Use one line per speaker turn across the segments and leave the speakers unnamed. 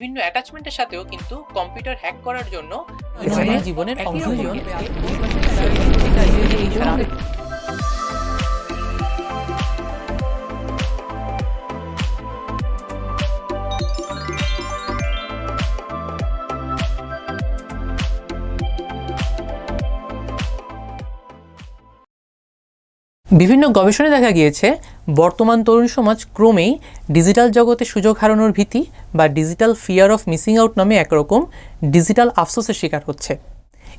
বিভিন্ন অ্যাটাচমেন্টের সাথেও কিন্তু কম্পিউটার হ্যাক করার জন্য
জীবনের অংশ বিভিন্ন গবেষণায় দেখা গিয়েছে, বর্তমান তরুণ সমাজ ক্রমেই ডিজিটাল জগতে সুযোগ হারানোর ভীতি বা digital fear of missing out নামে একরকম ডিজিটাল আফসোসের শিকার হচ্ছে।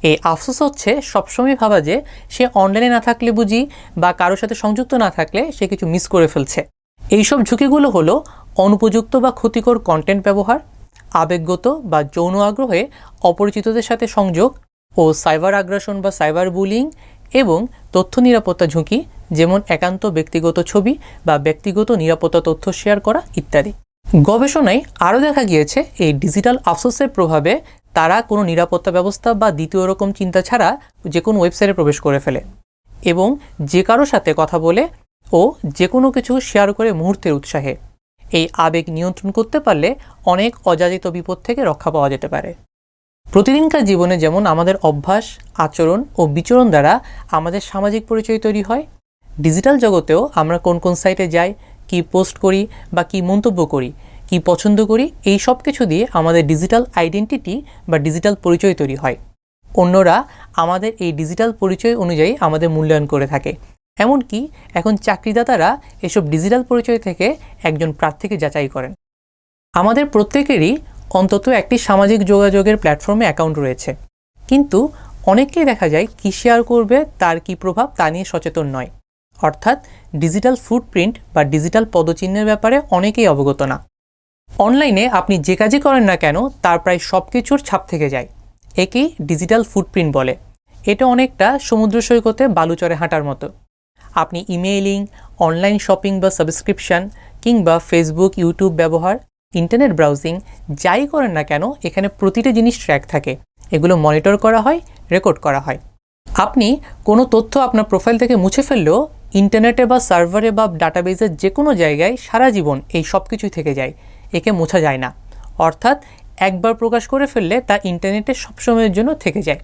এই আফসোস হচ্ছে সবসময় ভাবা যে সে অনলাইনে না থাকলে বুঝি বা কারোর সাথে সংযুক্ত না থাকলে সে কিছু মিস করে ফেলছে। এইসব ঝুঁকিগুলো হলো অনুপযুক্ত বা ক্ষতিকর কন্টেন্ট ব্যবহার, আবেগগত বা যৌন আগ্রহে অপরিচিতদের সাথে সংযোগ ও সাইবার আগ্রাসন বা সাইবার বুলিং এবং তথ্য নিরাপত্তা ঝুঁকি যেমন একান্ত ব্যক্তিগত ছবি বা ব্যক্তিগত নিরাপত্তা তথ্য শেয়ার করা ইত্যাদি। গবেষণায় আরও দেখা গিয়েছে, এই ডিজিটাল আফসোসের প্রভাবে তারা কোনো নিরাপত্তা ব্যবস্থা বা দ্বিতীয় রকম চিন্তা ছাড়া যে কোনো ওয়েবসাইটে প্রবেশ করে ফেলে এবং যে কারও সাথে কথা বলে ও যে কোনো কিছু শেয়ার করে মুহূর্তের উৎসাহে। এই আবেগ নিয়ন্ত্রণ করতে পারলে অনেক অযাচিত বিপদ থেকে রক্ষা পাওয়া যেতে পারে। প্রতিদিনকার জীবনে যেমন আমাদের অভ্যাস, আচরণ ও বিচরণ দ্বারা আমাদের সামাজিক পরিচয় তৈরি হয় ডিজিটাল জগতেও আমরা কোন কোন সাইটে যাই, কি পোস্ট করি বা কি মন্তব্য করি, কি পছন্দ করি, এই সব কিছু দিয়ে আমাদের ডিজিটাল আইডেন্টিটি বা ডিজিটাল পরিচয় তৈরি হয়। অন্যরা আমাদের এই ডিজিটাল পরিচয় অনুযায়ী আমাদের মূল্যায়ন করে থাকে। এমনকি এখন চাকরিদাতারা এসব ডিজিটাল পরিচয় থেকে একজন প্রার্থীকে যাচাই করেন। আমাদের প্রত্যেকেরই অন্তত একটি সামাজিক যোগাযোগের প্ল্যাটফর্মে অ্যাকাউন্ট রয়েছে। কিন্তু অনেককেই দেখা যায় কী শেয়ার করবে, তার কী প্রভাব তা নিয়ে সচেতন নয়। অর্থাৎ ডিজিটাল ফুটপ্রিন্ট বা ডিজিটাল পদচিহ্নের ব্যাপারে অনেকেই অবগত না। অনলাইনে আপনি যে কাজই করেন না কেন, তার প্রায় সব কিছুর ছাপ থেকে যায়। একেই ডিজিটাল ফুটপ্রিন্ট বলে। এটা অনেকটা সমুদ্র সৈকতে বালুচরে হাঁটার মতো। আপনি ইমেইলিং, অনলাইন শপিং বা সাবস্ক্রিপশন কিংবা ফেসবুক, ইউটিউব ব্যবহার, ইন্টারনেট ব্রাউজিং যাই করেন না কেন, এখানে প্রতিটা জিনিস ট্র্যাক থাকে। এগুলো মনিটর করা হয়, রেকর্ড করা হয়। আপনি কোনো তথ্য আপনার প্রোফাইল থেকে মুছে ফেললেও ইন্টারনেটে বা সার্ভারে বা ডাটাবেজের যে কোনো জায়গায় সারা জীবন এই সব কিছুই থেকে যায়, একে মোছা যায় না। অর্থাৎ একবার প্রকাশ করে ফেললে তা ইন্টারনেটে সবসময়ের জন্য থেকে যায়।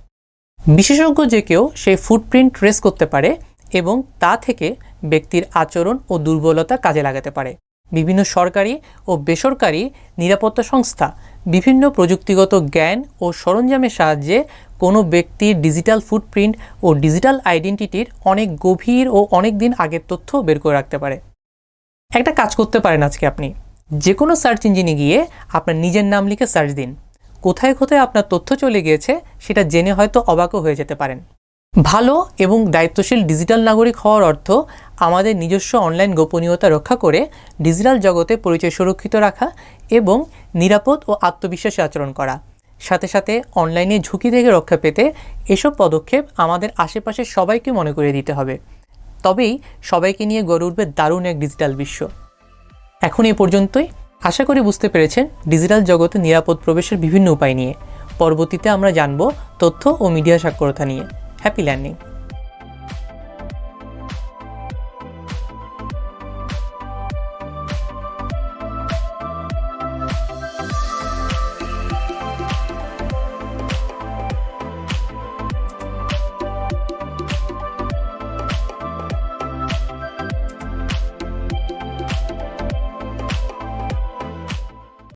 বিশেষজ্ঞ যে কেউ সেই ফুটপ্রিন্ট ট্রেস করতে পারে এবং তা থেকে ব্যক্তির আচরণ ও দুর্বলতা কাজে লাগাতে পারে। বিভিন্ন সরকারি ও বেসরকারি নিরাপত্তা সংস্থা বিভিন্ন প্রযুক্তিগত জ্ঞান ও সরঞ্জামের সাহায্যে কোনো ব্যক্তির ডিজিটাল ফুটপ্রিন্ট ও ডিজিটাল আইডেন্টিটির অনেক গভীর ও অনেক দিন আগের তথ্য বের করে রাখতে পারে। একটা কাজ করতে পারেন আজকে আপনি। যে কোনো সার্চ ইঞ্জিনে গিয়ে আপনার নিজের নাম লিখে সার্চ দিন। কোথায় কোথায় আপনার তথ্য চলে গিয়েছে সেটা জেনে হয়তো অবাকও হয়ে যেতে পারেন। ভালো এবং দায়িত্বশীল ডিজিটাল নাগরিক হওয়ার অর্থ আমাদের নিজস্ব অনলাইন গোপনীয়তা রক্ষা করে ডিজিটাল জগতে পরিচয় সুরক্ষিত রাখা এবং নিরাপদ ও আত্মবিশ্বাসী আচরণ করা। সাথে সাথে অনলাইনে ঝুঁকি থেকে রক্ষা পেতে এসব পদক্ষেপ আমাদের আশেপাশের সবাইকে মনে করে দিতে হবে। তবেই সবাইকে নিয়ে গড়ে উঠবে দারুণ এক ডিজিটাল বিশ্ব। এখন এ পর্যন্তই। আশা করি বুঝতে পেরেছেন ডিজিটাল জগতে নিরাপদ প্রবেশের বিভিন্ন উপায় নিয়ে। পরবর্তীতে আমরা জানব তথ্য ও মিডিয়া সাক্ষরতা নিয়ে। Happy landing